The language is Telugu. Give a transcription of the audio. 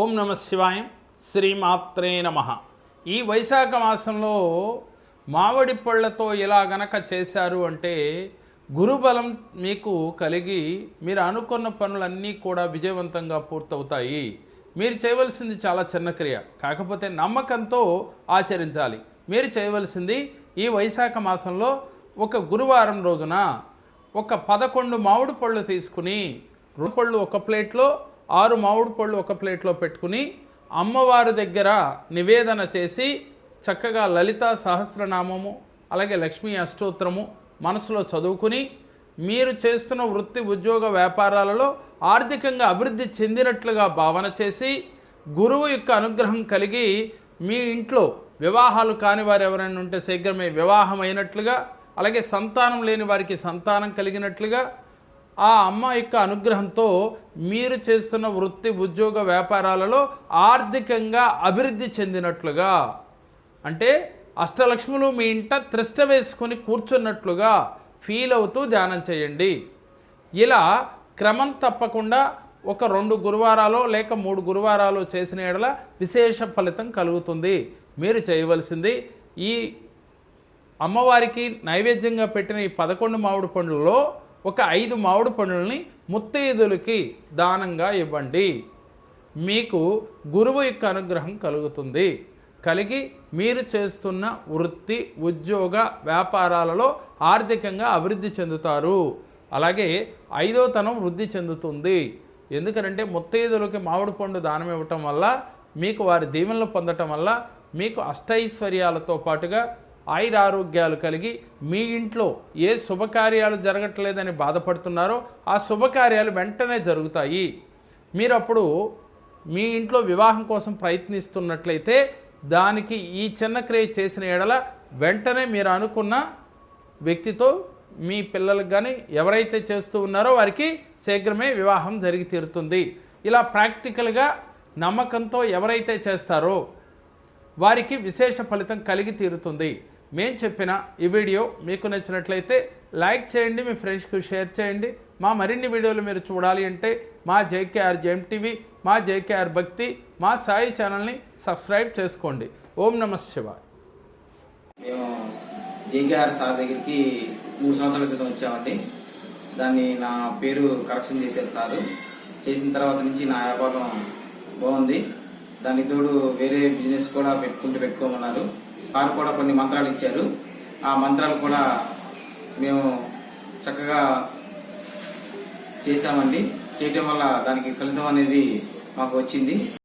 ఓం నమ శివాయం శ్రీమాత్రే నమ. ఈ వైశాఖ మాసంలో మామిడి పళ్ళతో ఇలా గనక చేశారు అంటే గురుబలం మీకు కలిగి మీరు అనుకున్న పనులన్నీ కూడా విజయవంతంగా పూర్తవుతాయి. మీరు చేయవలసింది చాలా చిన్న క్రియ కాకపోతే నమ్మకంతో ఆచరించాలి. మీరు చేయవలసింది ఈ వైశాఖ మాసంలో ఒక గురువారం రోజున ఒక పదకొండు మామిడి పళ్ళు తీసుకుని రెండు పళ్ళు ఒక ప్లేట్లో ఆరు మామిడి పళ్ళు ఒక ప్లేట్లో పెట్టుకుని అమ్మవారి దగ్గర నివేదన చేసి చక్కగా లలిత సహస్రనామము అలాగే లక్ష్మీ అష్టోత్తరము మనసులో చదువుకుని మీరు చేస్తున్న వృత్తి ఉద్యోగ వ్యాపారాలలో ఆర్థికంగా అభివృద్ధి చెందినట్లుగా భావన చేసి గురువు యొక్క అనుగ్రహం కలిగి మీ ఇంట్లో వివాహాలు కాని వారు ఎవరైనా ఉంటే శీఘ్రమే వివాహం అయినట్లుగా అలాగే సంతానం లేని వారికి సంతానం కలిగినట్లుగా ఆ అమ్మ యొక్క అనుగ్రహంతో మీరు చేస్తున్న వృత్తి ఉద్యోగ వ్యాపారాలలో ఆర్థికంగా అభివృద్ధి చెందినట్లుగా అంటే అష్టలక్ష్ములు మీ ఇంట త్రిష్ట వేసుకొని కూర్చున్నట్లుగా ఫీల్ అవుతూ ధ్యానం చేయండి. ఇలా క్రమం తప్పకుండా ఒక రెండు గురువారాలు లేక మూడు గురువారాలు చేసిన ఎడల విశేష ఫలితం కలుగుతుంది. మీరు చేయవలసింది ఈ అమ్మవారికి నైవేద్యంగా పెట్టిన ఈ పదకొండు మామిడి పండ్లలో ఒక ఐదు మామిడి పండుల్ని ముత్తైదులకి దానంగా ఇవ్వండి. మీకు గురువు యొక్క అనుగ్రహం కలుగుతుంది. కలిగి మీరు చేస్తున్న వృత్తి ఉద్యోగ వ్యాపారాలలో ఆర్థికంగా అభివృద్ధి చెందుతారు. అలాగే ఐదో తనం వృద్ధి చెందుతుంది. ఎందుకంటే ముత్తైదులకి మామిడి పండు దానం ఇవ్వటం వల్ల మీకు వారి దీవెనలు పొందటం వల్ల మీకు అష్టైశ్వర్యాలతో పాటుగా ఆయురారోగ్యాలు కలిగి మీ ఇంట్లో ఏ శుభకార్యాలు జరగట్లేదని బాధపడుతున్నారో ఆ శుభకార్యాలు వెంటనే జరుగుతాయి. మీరు అప్పుడు మీ ఇంట్లో వివాహం కోసం ప్రయత్నిస్తున్నట్లయితే దానికి ఈ చిన్న క్రియ చేసిన ఎడల వెంటనే మీరు అనుకున్న వ్యక్తితో మీ పిల్లలకు కానీ ఎవరైతే చేస్తూ ఉన్నారో వారికి శీఘ్రమే వివాహం జరిగి తీరుతుంది. ఇలా ప్రాక్టికల్గా నమ్మకంతో ఎవరైతే చేస్తారో వారికి విశేష ఫలితం కలిగి తీరుతుంది. మేం చెప్పిన ఈ వీడియో మీకు నచ్చినట్లయితే లైక్ చేయండి మీ ఫ్రెండ్స్కి షేర్ చేయండి. మా మరిన్ని వీడియోలు మీరు చూడాలి అంటే మా జేకేఆర్ జెమ్ టీవీ మా జేకేఆర్ భక్తి మా సాయి ఛానల్ని సబ్స్క్రైబ్ చేసుకోండి. ఓం నమ శివాయ్. మేము జేకేఆర్ సార్ దగ్గరికి మూడు సంవత్సరాల క్రితం వచ్చామండి. దాన్ని నా పేరు కరెక్షన్ చేశారు సారు. చేసిన తర్వాత నుంచి నా వ్యాపారం బాగుంది. దానికి తోడు వేరే బిజినెస్ కూడా పెట్టుకుంటూ పెట్టుకోమన్నారు. సార్ కూడా కొన్ని మంత్రాలు ఇచ్చారు. ఆ మంత్రాలు కూడా మేము చక్కగా చేశామండి. చేయటం వల్ల దానికి ఫలితం అనేది మాకు వచ్చింది.